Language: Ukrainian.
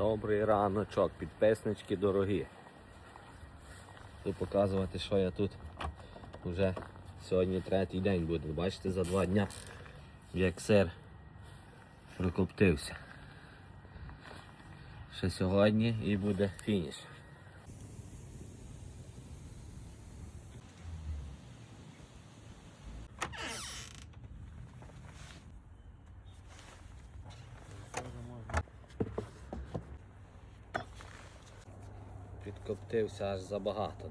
Добрий раночок, підписнички дорогі. Буду показувати, що я тут вже сьогодні третій день буде. Бачите, за два дня як сир прокоптився. Ще сьогодні і буде фініш. Підкоптився аж забагато.